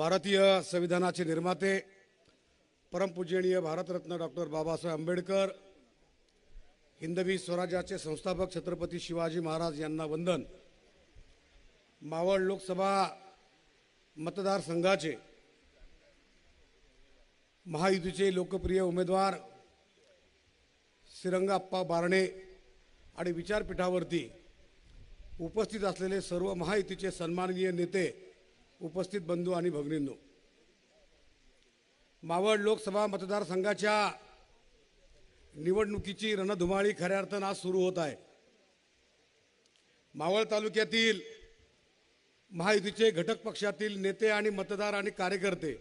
भारतीय संविधानाचे निर्माते परमपूजनीय भारतरत्न डॉक्टर बाबासाहेब आंबेडकर हिंदवी स्वराज्याचे संस्थापक छत्रपती शिवाजी महाराज यांना वंदन. मावळ लोकसभा मतदारसंघाचे महायुतीचे लोकप्रिय उमेदवार श्रीरंग बारणे आणि विचारपीठावरती उपस्थित असलेले सर्व महायुतीचे सन्माननीय नेते उपस्थित बंधू आणि भगिनींनो मावळ लोकसभा मतदारसंघाच्या निवडणुकीची रणधुमाळी खऱ्या अर्थानं आज सुरू होत आहे. मावळ तालुक्यातील महायुतीचे घटक पक्षातील नेते आणि मतदार आणि कार्यकर्ते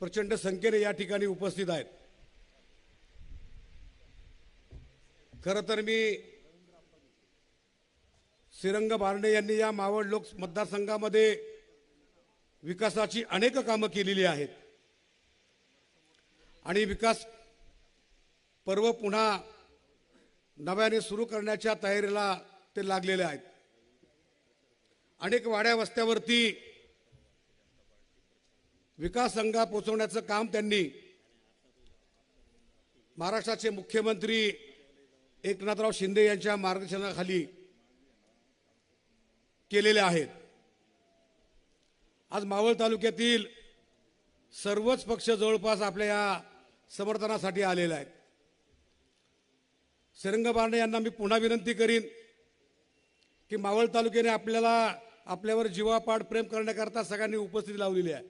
प्रचंड संख्येने या ठिकाणी उपस्थित आहेत. खरं तर मी श्रीरंग बारणे यांनी या मावळ लोक मतदारसंघामध्ये विकासाची अनेक कामं केलेली आहेत. आणि विकास पर्व पुन्हा नव्याने सुरू करण्याच्या तयारीला ते लागलेले आहेत. अनेक वाड्या वस्त्यावरती विकास संघा पोचवण्याचं काम त्यांनी महाराष्ट्राचे मुख्यमंत्री एकनाथराव शिंदे यांच्या मार्गदर्शनाखाली केलेले आहेत. आज मावळ तालुक्यातील सर्वच पक्ष जवळपास आपल्या या समर्थनासाठी आलेले आहेत. सरंग बारणे यांना मी पुन्हा विनंती करीन की मावळ तालुक्याने आपल्याला आपल्यावर जीवापाड प्रेम करण्याकरता सगळ्यांनी उपस्थिती लावलेली आहे.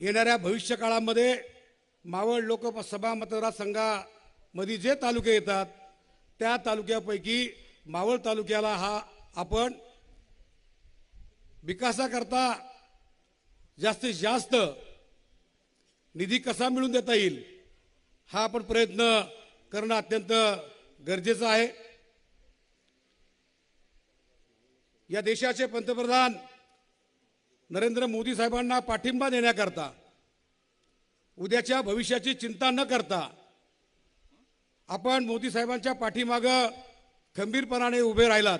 येणाऱ्या भविष्य काळामध्ये मावळ लोकसभा मतदारसंघामध्ये जे तालुके येतात त्या तालुक्यापैकी मावळ तालुक्याला हा आपण विकासाकरता जास्तीत जास्त निधी कसा मिळून देता येईल हा आपण प्रयत्न करणं अत्यंत गरजेचं आहे. या देशाचे पंतप्रधान नरेंद्र मोदी साहेबांना पाठिंबा देण्याकरता उद्याच्या भविष्याची चिंता न करता आपण मोदी साहेबांच्या पाठीमागं खंबीरपणाने उभे राहिलात.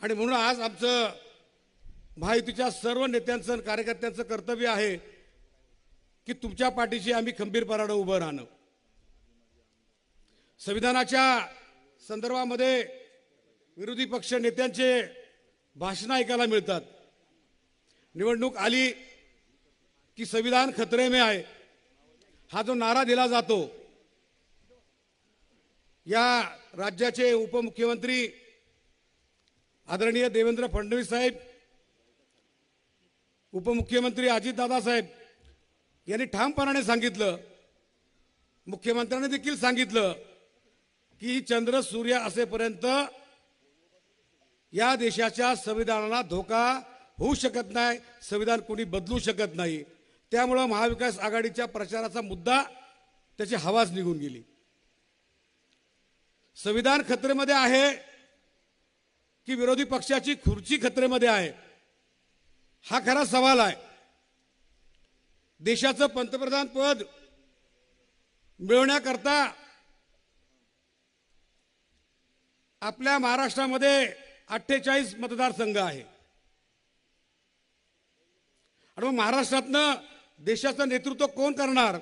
आणि म्हणून आज आमचं महायुतीच्या सर्व नेत्यांचं आणि कार्यकर्त्यांचं कर्तव्य आहे की तुमच्या पाठीशी आम्ही खंबीरपणानं उभं राहणं. संविधानाच्या संदर्भामध्ये विरोधी पक्ष नेत्यांचे भाषणं ऐकायला मिळतात. निवडणूक आली की संविधान खतरे में आहे. हा जो नारा दिला जातो या राज्याचे उपमुख्यमंत्री आदरणीय देवेंद्र फडणवीस साहेब उपमुख्यमंत्री अजितदादा साहेब यांनी ठामपणाने सांगितलं मुख्यमंत्र्यांनी देखील सांगितलं की चंद्र सूर्य असेपर्यंत या देशाच्या संविधानाला धोका होऊ शकत नाही संविधान कोणी बदलू शकत नाही. त्यामुळं महाविकास आघाडीच्या प्रचाराचा मुद्दा त्याची हवाच निघून गेली. संविधान खतरेमध्ये आहे की विरोधी पक्षाची खुर्ची खतरेमध्ये आहे. हा खरा सवाल आहे. देशाचं पंतप्रधान पद मिळवण्याकरता आपल्या महाराष्ट्रामध्ये अठ्ठेचाळीस मतदारसंघ आहे. आणि मग महाराष्ट्रातनं देशाचं नेतृत्व कोण करणार?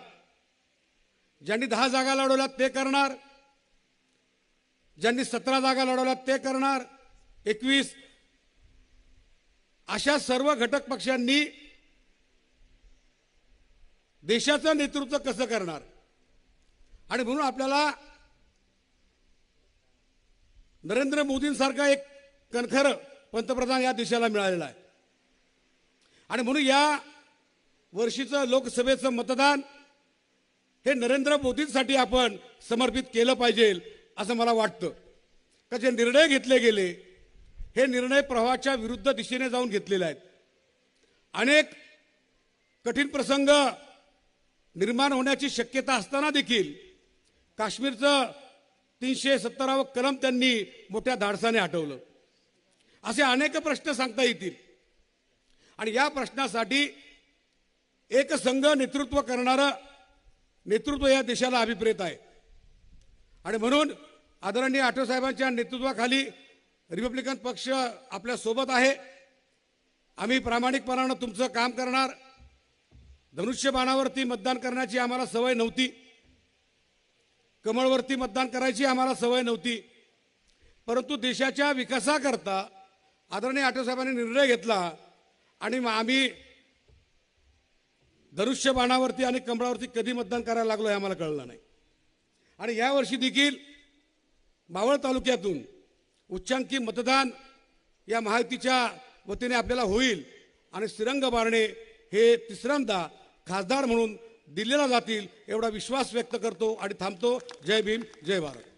ज्यांनी दहा जागा लढवल्यात ते करणार? ज्यांनी सतरा जागा लढवल्यात ते करणार? एकवीस. अशा सर्व घटक पक्षांनी देशाचं नेतृत्व कसं करणार? आणि म्हणून आपल्याला नरेंद्र मोदींसारखा एक कणखर पंतप्रधान या देशाला मिळालेला आहे. आणि म्हणून या वर्षीचं लोकसभेचं मतदान हे नरेंद्र मोदींसाठी आपण समर्पित केलं पाहिजे असं मला वाटतं. का जे निर्णय घेतले गेले हे निर्णय प्रवाहाच्या विरुद्ध दिशेने जाऊन घेतलेले आहेत. अनेक कठीण प्रसंग निर्माण होण्याची शक्यता असताना देखील काश्मीरचं तीनशे सत्तरावं कलम त्यांनी मोठ्या धाडसाने हटवलं. असे अनेक प्रश्न सांगता येतील. आणि या प्रश्नासाठी एक संघ नेतृत्व करणारं नेतृत्व या देशाला अभिप्रेत आहे. आणि म्हणून आदरणीय आठवसाहेबांच्या नेतृत्वाखाली रिपब्लिकन पक्ष आपल्यासोबत आहे. आम्ही प्रामाणिकपणानं तुमचं काम करणार. धनुष्यबाणावरती मतदान करण्याची आम्हाला सवय नव्हती. कमळवरती मतदान करायची आम्हाला सवय नव्हती. परंतु देशाच्या विकासाकरता आदरणीय आठवसाहेबांनी निर्णय घेतला आणि मग आम्ही धनुष्यबाणावरती आणि कमळावरती कधी मतदान करायला लागलो हे आम्हाला कळलं नाही. आणि यावर्षी देखील मावळ तालुक्यातून उच्चांकी मतदान या महायुतीच्या वतीने आपल्याला होईल. आणि श्रीरंग बारणे हे तिसऱ्यांदा खासदार म्हणून दिल्लीला जातील एवढा विश्वास व्यक्त करतो आणि थांबतो. जय भीम जय भारत.